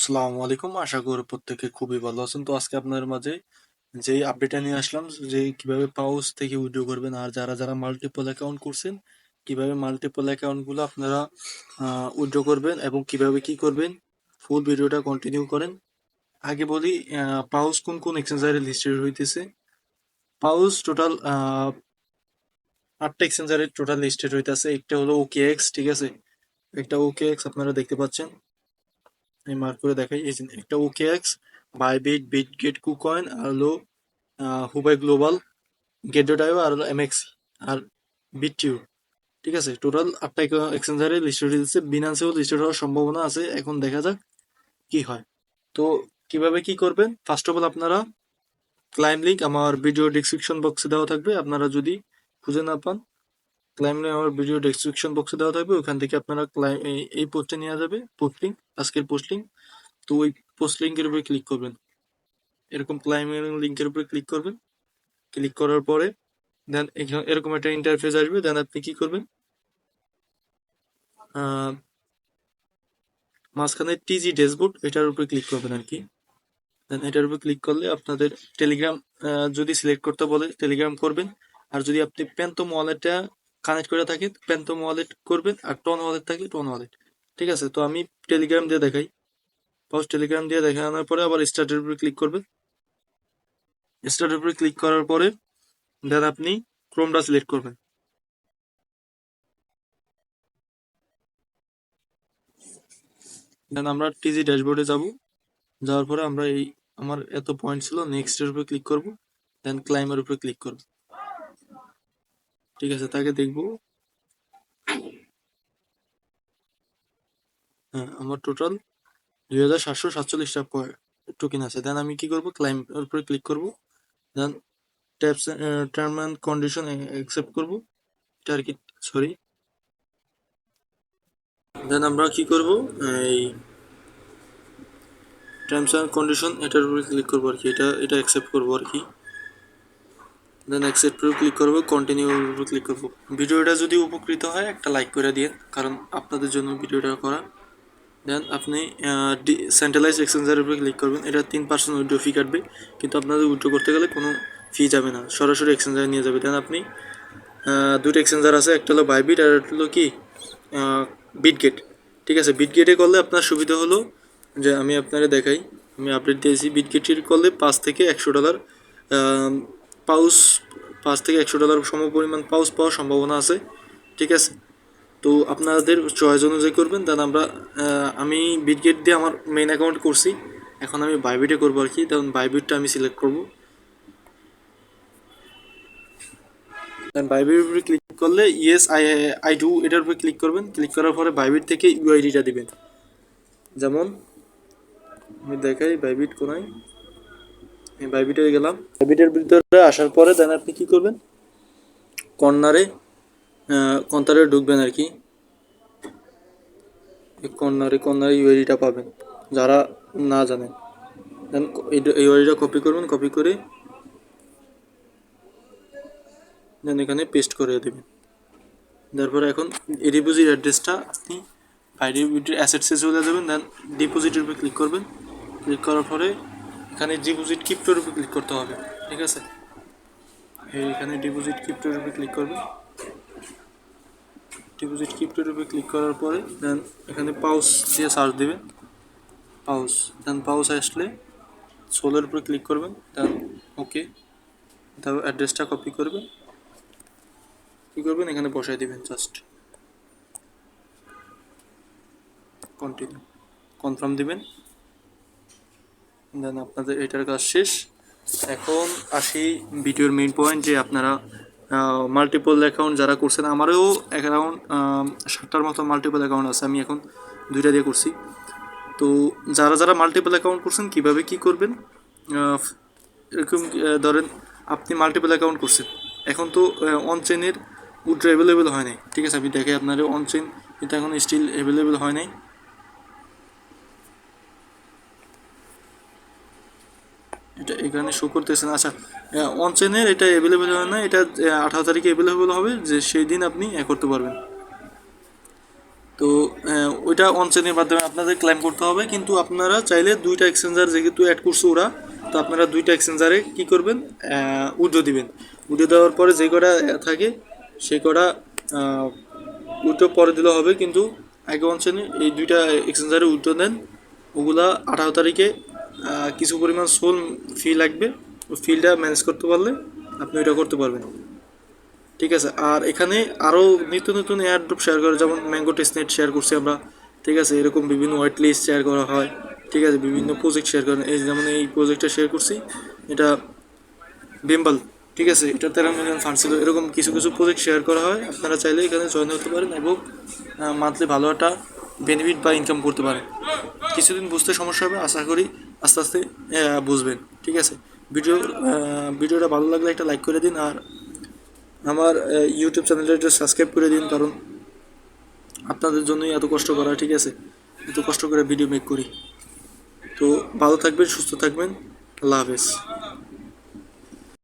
আসসালামু আলাইকুম। আশা করি প্রত্যেকে খুবই ভালো আছেন। তো আজকে আপনাদের মাঝে যেই আপডেটটা নিয়ে আসলাম যে কীভাবে পাউস থেকে উইথড্র করবেন আর যারা যারা মাল্টিপল অ্যাকাউন্ট করছেন, কীভাবে মাল্টিপল অ্যাকাউন্টগুলো আপনারা উইথড্র করবেন এবং কীভাবে কি করবেন ফুল ভিডিওটা কন্টিনিউ করেন। আগে বলি পাউস কোন কোন এক্সচেঞ্জারে লিস্টেড হইতেছে? পাউস টোটাল আটটা এক্সচেঞ্জারে টোটাল লিস্টেড হইতেছে। একটা হলো ওকে এক্স ঠিক আছে? একটা ওকে এক্স আপনারা দেখতে পাচ্ছেন। আমি মার্ক করে দেখাই। এই একটা ওকে এক্স বাইবিট বিটগেট কুকয়েন আর হলো হুবাই গ্লোবাল গেটডাইও আর হলো এমএক্স আর বিটিউ ঠিক আছে? টোটাল আটটা এক্সচেঞ্জারে লিস্টেড হয়েছে বিনান্সেও লিস্টেড হওয়ার সম্ভাবনা আছে। এখন দেখা যাক কি হয়। তো কীভাবে কি করবেন? ফার্স্ট অফ অল আপনারা ক্লাইম লিঙ্ক আমার ভিডিও ডিসক্রিপশন বক্সে দেওয়া থাকবে। আপনারা যদি খুঁজে না পান ক্লাইম লিঙ্ক আমার ভিডিও ডিসক্রিপশন বক্সে দেওয়া থাকবে। ওখান থেকে আপনারা ক্লাইম এই পোস্টে নেওয়া যাবে। পোস্ট লিঙ্ক আজকের পোস্ট লিঙ্ক তো ওই পোস্ট লিঙ্কের উপরে ক্লিক করবেন। এরকম ক্লাইমের লিঙ্কের উপরে ক্লিক করবেন। ক্লিক করার পরে দেন এরকম একটা ইন্টারফেস আসবে। দেন আপনি কি করবেন? মাঝখানে টিজি ড্যাশবোর্ড এটার উপরে ক্লিক করবেন আর কি। দেন এটার উপর ক্লিক করলে আপনাদের টেলিগ্রাম যদি সিলেক্ট করতে বলে টেলিগ্রাম করবেন। আর যদি আপনি প্যান্টম ওয়ালেটটা কানেক্ট করে থাকেন প্যান্টম ওয়ালেট করবেন আর টন ওয়ালেট থাকলে টন ওয়ালেট ঠিক আছে? তো আমি টেলিগ্রাম দিয়ে দেখাই। পাউস টেলিগ্রাম দিয়ে দেখানোর পরে আবার স্টার্টের উপরে ক্লিক করবেন। স্টার্টের উপরে ক্লিক করার পরে দেন আপনি ক্রোমটা সিলেক্ট করবেন। দেন আমরা টিজি ড্যাশবোর্ডে যাব। যাওয়ার পরে আমরা এই, আমার এত পয়েন্ট ছিল নেক্সট এর উপরে ক্লিক করব। দেন ক্লাইমের উপরে ক্লিক করব। ঠিক আছে, তাকে দেখব। হ্যাঁ আমার টোটাল দুই হাজার সাতশো সাতচল্লিশটা টোকেন আছে। দেন আমি কি করব? ক্লাইম উপরে ক্লিক করব। Then taps term and condition accept করব এটা আর কি সরি দেন আমরা কি করব? এই টার্মস অ্যান্ড কন্ডিশন এটার উপরে ক্লিক করব আর কি। এটা এটা অ্যাকসেপ্ট করব আর কি। দেন অ্যাকসেপ্ট উপরে ক্লিক করব কন্টিনিউ উপরে ক্লিক করব। ভিডিওটা যদি উপকৃত হয়, একটা লাইক করে দিন কারণ আপনাদের জন্য ভিডিওটা করা। দেন আপনি সেন্ট্রালাইজ এক্সচেঞ্জারের উপরে ক্লিক করবেন। এটা তিন পার্সেন্ট উইড্রো ফি কাটবে, কিন্তু আপনাদের উইড্রো করতে গেলে কোনো ফি যাবে না। সরাসরি এক্সচেঞ্জারে নিয়ে যাবে। দেন আপনি দুটো এক্সচেঞ্জার আছে, একটা হলো বাইবিট আর একটা হলো কি বিটগেট ঠিক আছে? বিটগেটে করলে আপনার সুবিধা হলো যে, আমি আপনারা দেখাই। আমি আপডেট দিয়েছি। বিটগেটের করলে পাঁচ থেকে একশো ডলার পাউস পাঁচ থেকে একশো ডলার সম পরিমাণ পাউস পাওয়ার সম্ভাবনা আছে, ঠিক আছে? তো আপনাদের চয়েস অনুযায়ী করবেন দেন আমরা আমি বিটগেট দিয়ে আমার মেইন অ্যাকাউন্ট করছি, এখন আমি বাইবিটে করব আর কি তখন বাইবিটটা আমি সিলেক্ট করব। দেন বাইবিট উপরে ক্লিক করলে ইয়েস আই আই ডু এটার উপরে ক্লিক করবেন ক্লিক করার পরে বাইবিট থেকে ইউআইডিটা দিবেন। যেমন, আমি দেখাই বাইবিট কোনায়। আমি বাইবিটে গেলাম। বাইবিটের ভিতরে আসার পরে দেন আপনি কি করবেন? কর্নারে কর্নারে ঢুকবেন আর কি। কর্নারে কর্নারে ইউআইডিটা পাবেন যারা না জানেন দেন ইউআইডিটা কপি করবেন কপি করে দেন এখানে পেস্ট করে দেবেন। তারপরে এখন এই ডিপোজিট অ্যাড্রেসটা আপনি বাইরে অ্যাসেটসে চলে যাবেন দেন ডিপোজিটের উপরে ক্লিক করবেন। ক্লিক করার পরে এখানে ডিপোজিট কিপ্টোর উপরে ক্লিক করতে হবে, ঠিক আছে? এখানে ডিপোজিট কিপ্টোর উপরে ক্লিক করবেন ডিপোজিট কিপ্টোর উপরে ক্লিক করার পরে দেন এখানে পাউস দিয়ে সার্চ দেবেন। পাউস দেন পাউস আসলে সোলের উপরে ক্লিক করবেন দেন ওকে তারপর অ্যাড্রেসটা কপি করবেন। কী করবেন? এখানে বসাই দিবেন জাস্ট কন্টিনিউ কনফার্ম দিবেন। দেন আপনাদের এটার কাজ শেষ। এখন আসি ভিডিওর মেইন পয়েন্ট যে আপনারা মাল্টিপল অ্যাকাউন্ট যারা করছেন, আমারও অ্যাকাউন্ট সাতটার মতো মাল্টিপল অ্যাকাউন্ট আছে, আমি এখন দুইটা দিয়ে করছি। তো যারা যারা মাল্টিপল অ্যাকাউন্ট করছেন, কীভাবে কি করবেন? এরকম ধরেন আপনি মাল্টিপল অ্যাকাউন্ট করছেন। এখন তো অন চেনের উড্রো অ্যাভেলেবেল হয় নাই। ঠিক আছে, আমি দেখে আপনার অন চেন এটা এখন স্টিল অ্যাভেলেবেল হয় নাই। এটা এখানে শো করতেছে না আচ্ছা অন চেনের এটা অ্যাভেলেবেল হয় না, এটা আঠারো তারিখে অ্যাভেলেবেল হবে, যে সেই দিন আপনি এ করতে পারবেন। তো ওইটা এটা অন চেনের মাধ্যমে আপনাদের ক্লেম করতে হবে, কিন্তু আপনারা চাইলে দুইটা এক্সচেঞ্জার যেহেতু অ্যাড করছে ওরা, তো আপনারা দুইটা এক্সচেঞ্জারে কি করবেন? উইড্রো দিবেন। উইড্রো দেওয়ার পরে যে কটা থাকে, সে কটা উইড্রো পরে দিলে হবে, কিন্তু আগে অন চেনে এই দুইটা এক্সচেঞ্জারে উইড্রো দেন। ওগুলা আঠারো তারিখে কিছু পরিমাণ সোল ফি লাগবে। ফিলটা ম্যানেজ করতে পারলে আপনি ওইটা করতে পারবেন। ঠিক আছে? আর এখানে আরও নিত্য নতুন এয়ারড্রপ শেয়ার করে, যেমন ম্যাঙ্গো টেস্টনেট শেয়ার করছি আমরা। ঠিক আছে? এরকম বিভিন্ন হোয়াইট লিস্ট শেয়ার করা হয়। ঠিক আছে? বিভিন্ন প্রজেক্ট শেয়ার করেন। এই যেমন এই প্রজেক্টটা শেয়ার করছি, এটা বিম্বল ঠিক আছে? এটা তেরো মিলিয়ন ফান্ড ছিল। এরকম কিছু কিছু প্রজেক্ট শেয়ার করা হয়। আপনারা চাইলে এখানে জয়েন হতে পারেন এবং মান্থলি ভালো একটা বেনিফিট বা ইনকাম করতে পারেন। কিছুদিন বুঝতে সমস্যা হবে, আশা করি আস্তে আস্তে বুঝবেন, ঠিক আছে? ভিডিও ভিডিওটা ভালো লাগলে একটা লাইক করে দিন আর আমার ইউটিউব চ্যানেলটা একটু সাবস্ক্রাইব করে দিন কারণ আপনাদের জন্যই এত কষ্ট করা, ঠিক আছে? এত কষ্ট করে ভিডিও মেক করি। তো ভালো থাকবেন, সুস্থ থাকবেন। আল্লাহ হাফেজ।